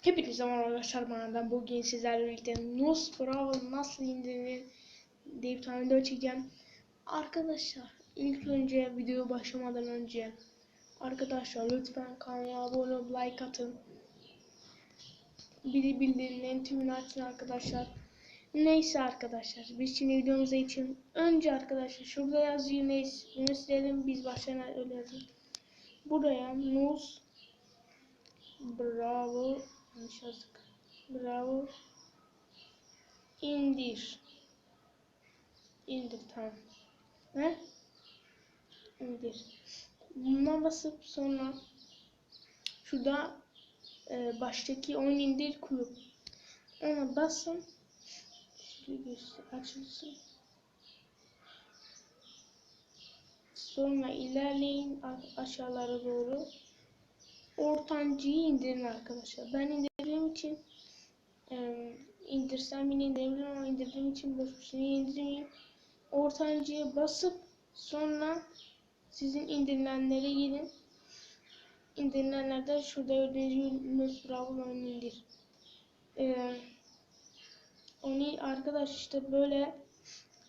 Hepinize merhaba arkadaşlar ben bugün sizlerle birlikte Nus Bravo nasıl indirilir diye bir tane video çekeceğim. Arkadaşlar ilk önce video başlamadan önce arkadaşlar lütfen kanala abone olup like atın. Bili bildirimlerin tümünü açın arkadaşlar. Neyse arkadaşlar biz şimdi videomuza için önce arkadaşlar şurada yazıyor neyse bunu silelim biz başlayalım öyle yazın. Buraya Nus Bravo yanlış yazdık. Bravo indir. İndir tamam. Ne? İndir. Buna basıp sonra şurada e, baştaki oyun indir kulüp. Ona basın. Göster açılsın. Sonra ilerleyin aşağılara doğru. Ortancıyı indirin arkadaşlar. Ben indirdiğim için e, indirsem yine indirebilirim ama indirdiğim için boş boşuna indirmeyeyim. Ortancıya basıp sonra sizin indirilenlere girin. İndirilenlerden şurada gördüğünüz Bravo onu indir. E, onu arkadaş işte böyle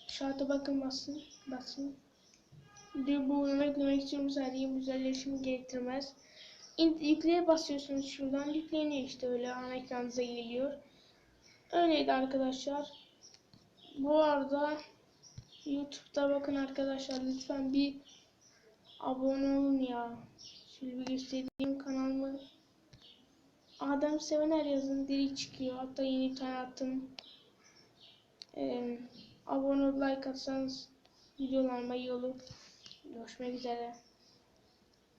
şarta bakın basın. Basın. Diyor bu uygulama yüklemek istiyorum sadece güzelleşimi gerektirmez. Yükleye basıyorsunuz şuradan yükleniyor işte öyle ana ekranınıza geliyor. Öyleydi arkadaşlar. Bu arada YouTube'da bakın arkadaşlar lütfen bir abone olun ya. Şöyle bir göstereyim kanalımı. Adem Sevener yazın direkt çıkıyor. Hatta yeni bir tane attım. Ee, abone olup like atsanız videolarıma iyi olur. Görüşmek üzere.